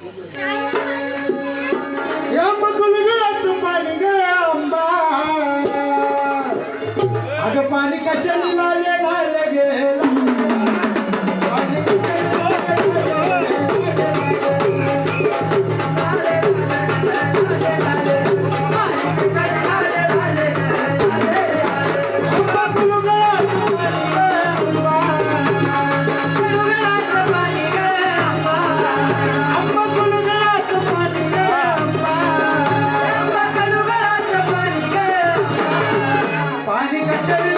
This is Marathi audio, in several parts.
加油 Bahçeli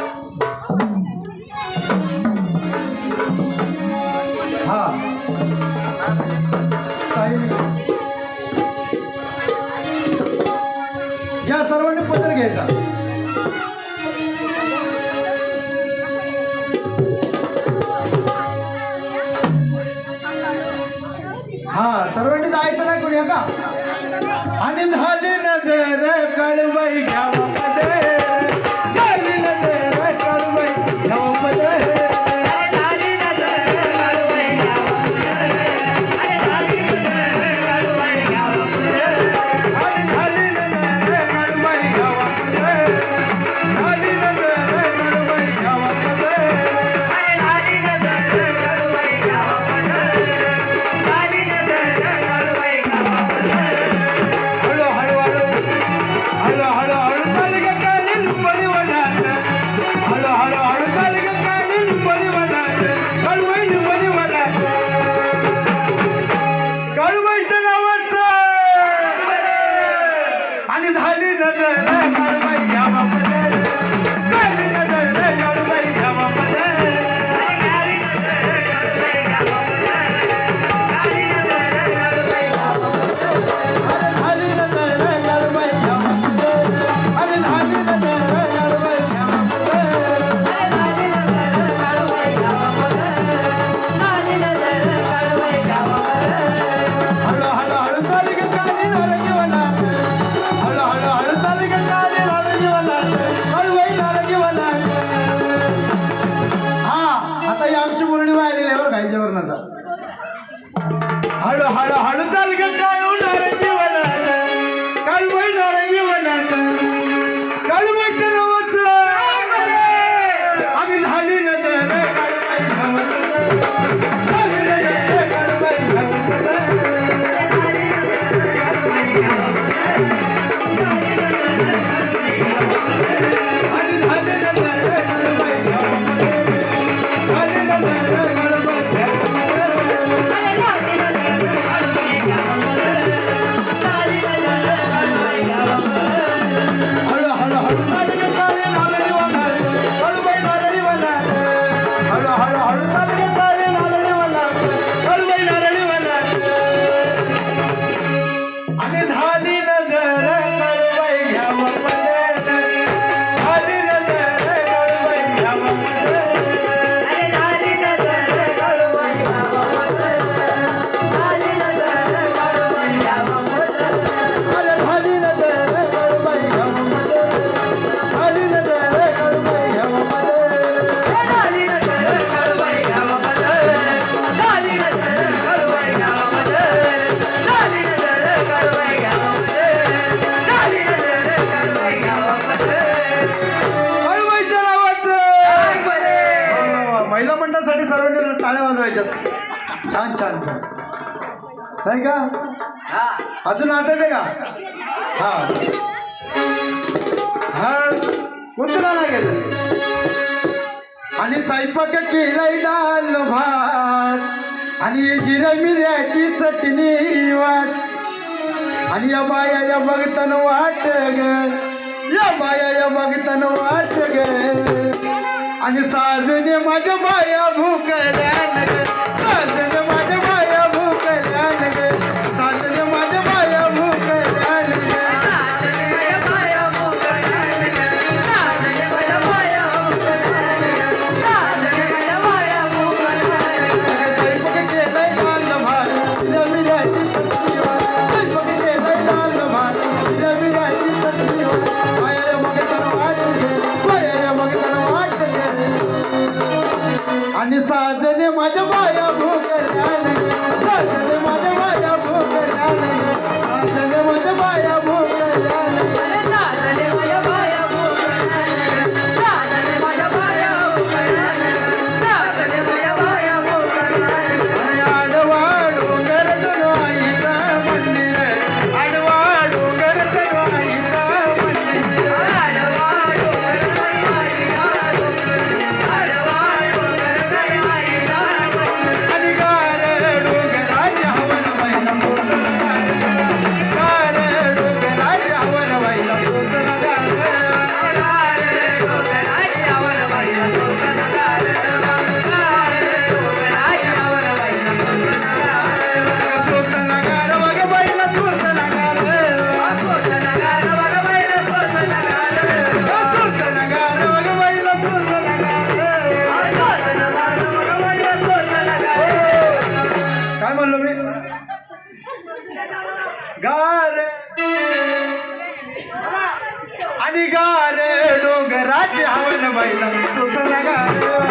घ्यायचा. हा सर्वांनी जायचं नाही कोणी का? आणि झाली नजर कळवाई घ्यावा. ಬಲಿ ನಗರ ಕರ್ಮಯ್ಯ हळू हळू हळू चाल ग छान छान. छान नाही का? अजून नाचायचं का? हा. हा. उचला ना गेलं आणि स्वयंपाक केलाय डाल भात. आणि जिऱ्या मिऱ्याची चटणी वाट. आणि या बाया या बघताना वाट ग. या बाया या बघताना वाट ग. आणि साजने माझ्या बाया भूकल्यान म्हणलो मी? गार. आणि गार डोंगराचे हवन बैला सोसन गार